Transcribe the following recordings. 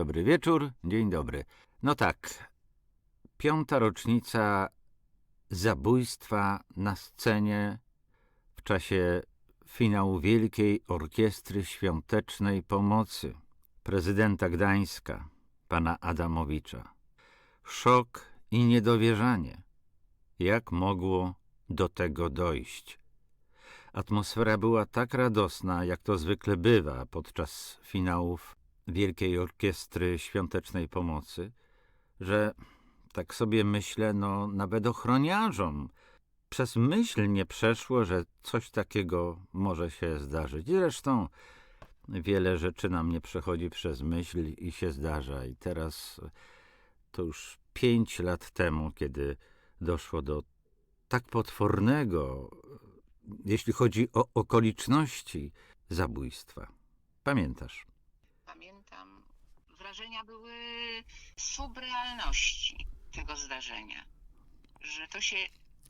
Dobry wieczór, dzień dobry. No tak, piąta rocznica zabójstwa na scenie w czasie finału Wielkiej Orkiestry Świątecznej Pomocy prezydenta Gdańska, pana Adamowicza. Szok i niedowierzanie. Jak mogło do tego dojść? Atmosfera była tak radosna, jak to zwykle bywa podczas finałów Wielkiej Orkiestry Świątecznej Pomocy, że tak sobie myślę, no nawet ochroniarzom przez myśl nie przeszło, że coś takiego może się zdarzyć. Zresztą wiele rzeczy nam nie przechodzi przez myśl i się zdarza. I teraz to już pięć lat temu, kiedy doszło do tak potwornego, jeśli chodzi o okoliczności zabójstwa. Pamiętasz? Wrażenia były subrealności tego zdarzenia. Że to się,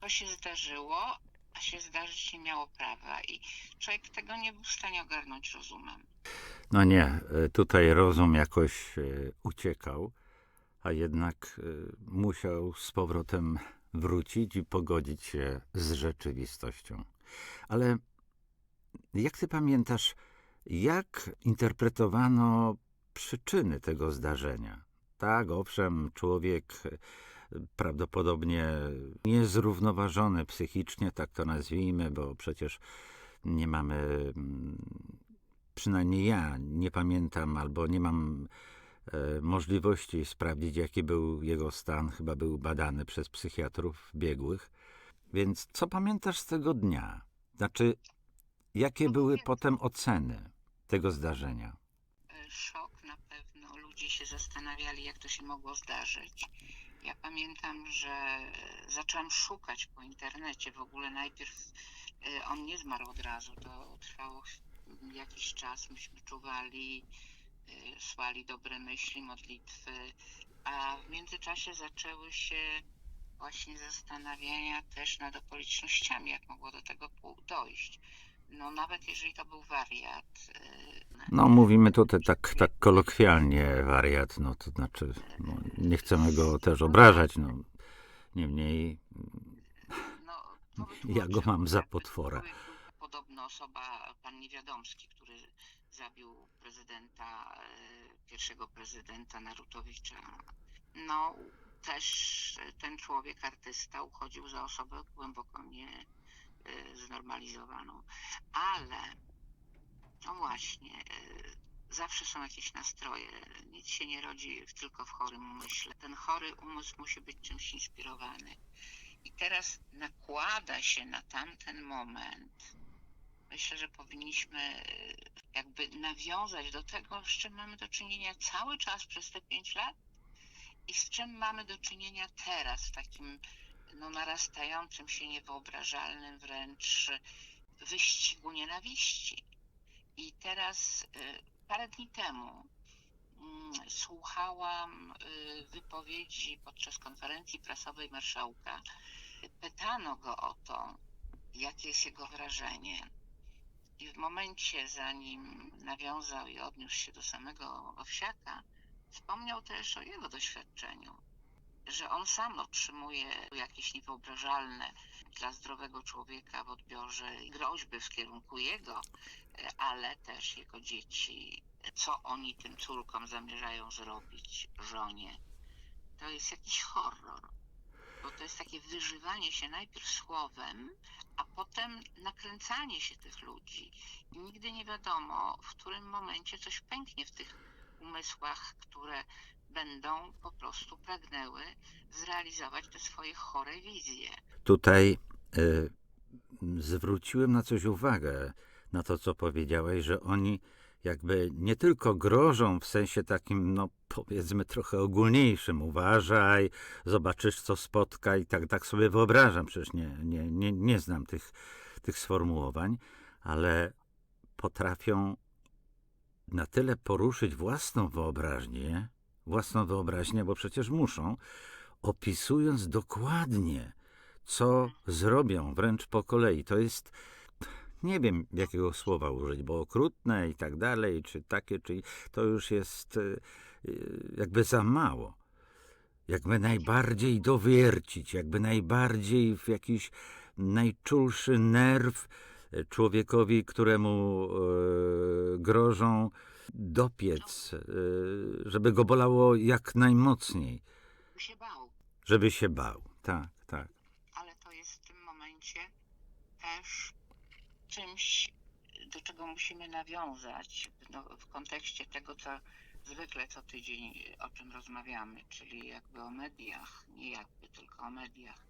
to się zdarzyło, a się zdarzyć nie miało prawa. I człowiek tego nie był w stanie ogarnąć rozumem. No nie, e, tutaj rozum jakoś e, uciekał, a jednak e, musiał z powrotem wrócić i pogodzić się z rzeczywistością. Ale jak ty pamiętasz, jak interpretowano przyczyny tego zdarzenia? Tak, owszem, człowiek e, prawdopodobnie niezrównoważony psychicznie, tak to nazwijmy, bo przecież nie mamy, mm, przynajmniej ja nie pamiętam albo nie mam e, możliwości sprawdzić, jaki był jego stan. Chyba był badany przez psychiatrów biegłych. Więc co pamiętasz z tego dnia? Znaczy, jakie No były potem oceny tego zdarzenia? E, Szok. Ludzie się zastanawiali, jak to się mogło zdarzyć. Ja pamiętam, że zaczęłam szukać po internecie. W ogóle najpierw e, on nie zmarł od razu. To trwało jakiś czas. Myśmy czuwali, e, słali dobre myśli, modlitwy, a w międzyczasie zaczęły się właśnie zastanawiania też nad okolicznościami, jak mogło do tego dojść. No nawet jeżeli to był wariat, e, No, mówimy tutaj tak, tak kolokwialnie wariat, no to znaczy, no, nie chcemy go też obrażać, no. Niemniej, No, Ja go mam za potwora. Podobno osoba, pan Niewiadomski, który zabił prezydenta, e, pierwszego prezydenta Narutowicza. No, też ten człowiek, artysta, uchodził za osobę głęboko nie znormalizowaną. Ale, no właśnie, e, zawsze są jakieś nastroje. Nic się nie rodzi tylko w chorym umyśle. Ten chory umysł musi być czymś inspirowany. I teraz nakłada się na tamten moment. Myślę, że powinniśmy e, jakby nawiązać do tego, z czym mamy do czynienia cały czas przez te pięć lat i z czym mamy do czynienia teraz, w takim no, narastającym się niewyobrażalnym wręcz wyścigu nienawiści. I teraz e, parę dni temu mm, słuchałam y, wypowiedzi podczas konferencji prasowej marszałka. Pytano go o to, jakie jest jego wrażenie. I w momencie, zanim nawiązał i odniósł się do samego Owsiaka, wspomniał też o jego doświadczeniu, że on sam otrzymuje jakieś niewyobrażalne dla zdrowego człowieka w odbiorze groźby w kierunku jego, ale też jego dzieci, co oni tym córkom zamierzają zrobić, żonie. To jest jakiś horror, bo to jest takie wyżywanie się najpierw słowem, a potem nakręcanie się tych ludzi. I nigdy nie wiadomo, w którym momencie coś pęknie w tych umysłach, które będą po prostu pragnęły zrealizować te swoje chore wizje. tutaj y, zwróciłem na coś uwagę, na to, co powiedziałeś, że oni jakby nie tylko grożą w sensie takim, no powiedzmy trochę ogólniejszym, uważaj, zobaczysz co spotka i tak, tak sobie wyobrażam, przecież nie, nie, nie, nie znam tych, tych sformułowań, ale potrafią na tyle poruszyć własną wyobraźnię, własną wyobraźnię, bo przecież muszą, opisując dokładnie, co zrobią, wręcz po kolei. To jest, nie wiem jakiego słowa użyć, bo okrutne i tak dalej, czy takie, czy to już jest y, jakby za mało. Jakby najbardziej dowiercić, jakby najbardziej w jakiś najczulszy nerw człowiekowi, któremu y, grożą dopiec, y, żeby go bolało jak najmocniej, By się bał. żeby się bał. Tak, tak. ale to jest w tym momencie też czymś, do czego musimy nawiązać no, w kontekście tego, co zwykle co tydzień o czym rozmawiamy, czyli jakby o mediach, nie jakby tylko o mediach,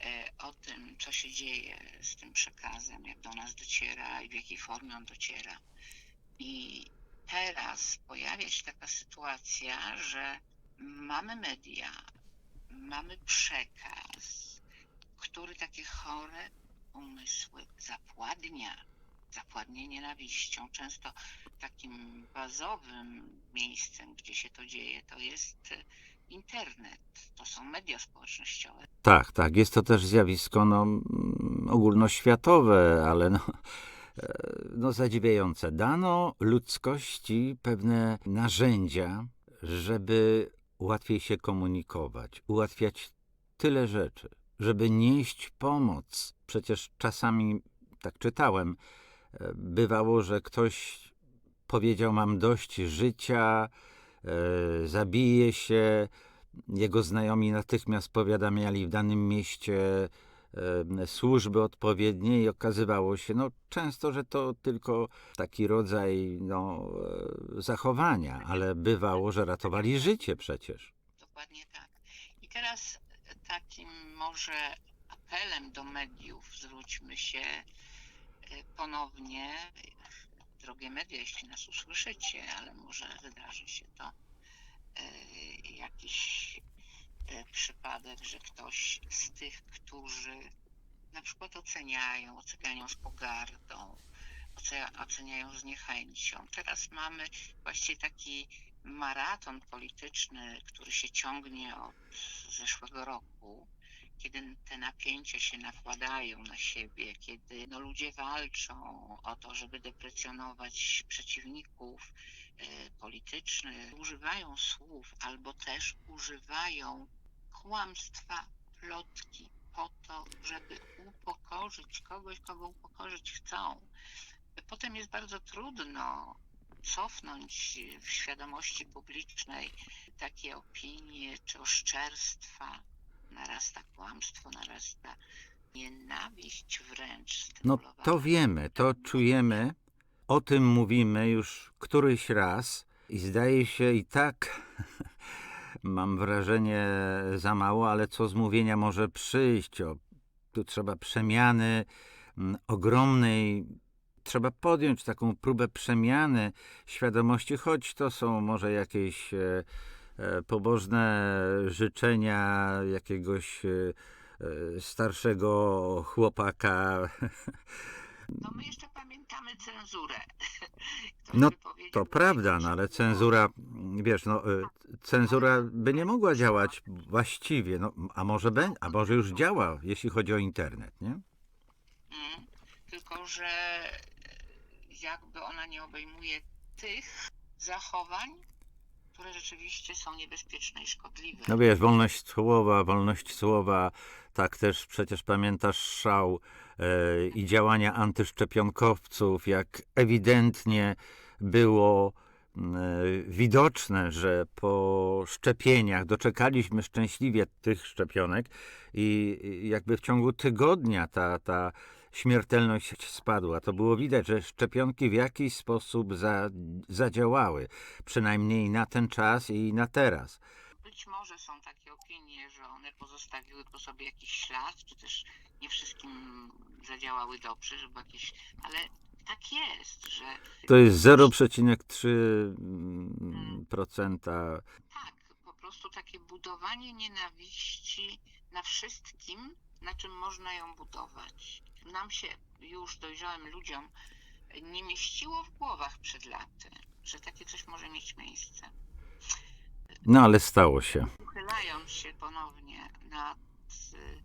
e, o tym, co się dzieje z tym przekazem, jak do nas dociera i w jakiej formie on dociera. I teraz pojawia się taka sytuacja, że mamy media, mamy przekaz, który takie chore umysły zapładnia, zapładnia nienawiścią. Często takim bazowym miejscem, gdzie się to dzieje, to jest e, internet, to są media społecznościowe. Tak, tak. Jest to też zjawisko no, mm, ogólnoświatowe, ale no, no zadziwiające. Dano ludzkości pewne narzędzia, żeby łatwiej się komunikować, ułatwiać tyle rzeczy, żeby nieść pomoc. Przecież czasami, tak czytałem, e, bywało, że ktoś powiedział: Mam dość życia, e, zabiję się. Jego znajomi natychmiast powiadamiali w danym mieście służby odpowiednie i okazywało się no, często, że to tylko taki rodzaj no, e, zachowania, ale bywało, że ratowali życie przecież. Dokładnie tak. I teraz takim może apelem do mediów zwróćmy się e, ponownie, drogie media, jeśli nas usłyszycie, ale może wydarzy się to e, jakiś e, przypadek, że ktoś z tych, którzy na przykład oceniają, oceniają z pogardą, oce- oceniają z niechęcią. Teraz mamy właściwie taki maraton polityczny, który się ciągnie od zeszłego roku, kiedy te napięcia się nakładają na siebie, kiedy no, ludzie walczą o to, żeby deprecjonować przeciwników e, politycznych, używają słów albo też używają kłamstwa, plotki po to, żeby upokorzyć kogoś, kogo upokorzyć chcą. Potem jest bardzo trudno cofnąć w świadomości publicznej takie opinie czy oszczerstwa. Narasta kłamstwo, narasta nienawiść wręcz. No to wiemy, to czujemy, o tym mówimy już któryś raz i zdaje się i tak, mam wrażenie, za mało, ale co z mówienia może przyjść? O, tu trzeba przemiany mm, ogromnej, trzeba podjąć taką próbę przemiany świadomości, choć to są może jakieś e, e, pobożne życzenia jakiegoś e, e, starszego chłopaka. No my jeszcze pamiętamy cenzurę. No, To prawda, no ale cenzura, wiesz, no, y, cenzura by nie mogła działać właściwie, no, a może be, a może już działa, jeśli chodzi o internet, nie? Mm, tylko że jakby ona nie obejmuje tych zachowań, które rzeczywiście są niebezpieczne i szkodliwe. No wiesz, wolność słowa, wolność słowa, tak też przecież pamiętasz szał e, i działania antyszczepionkowców, jak ewidentnie było m, e, widoczne, że po szczepieniach doczekaliśmy szczęśliwie tych szczepionek i jakby w ciągu tygodnia ta, ta śmiertelność spadła. To było widać, że szczepionki w jakiś sposób za, zadziałały, przynajmniej na ten czas i na teraz. Być może są takie opinie, że one pozostawiły po sobie jakiś ślad, czy też nie wszystkim zadziałały dobrze, żeby jakieś. Ale tak jest, że To jest 0,3%. tak, po prostu takie budowanie nienawiści na wszystkim, na czym można ją budować. Nam się już dojrzałym ludziom nie mieściło w głowach przed laty, że takie coś może mieć miejsce. No ale stało się. Uchylając się ponownie nad y,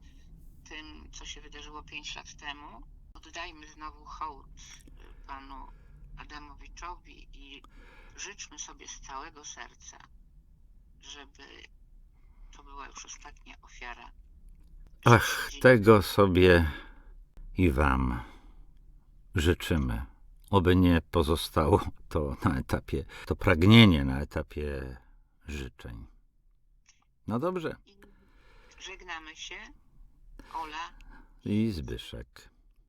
tym, co się wydarzyło 5 lat temu, Oddajmy znowu hołd y, panu Adamowiczowi i życzmy sobie z całego serca, żeby to była już ostatnia ofiara. Ach, tego sobie i wam życzymy. Oby nie pozostało to na etapie, to pragnienie na etapie życzeń. No dobrze. Żegnamy się. Ola I Zbyszek.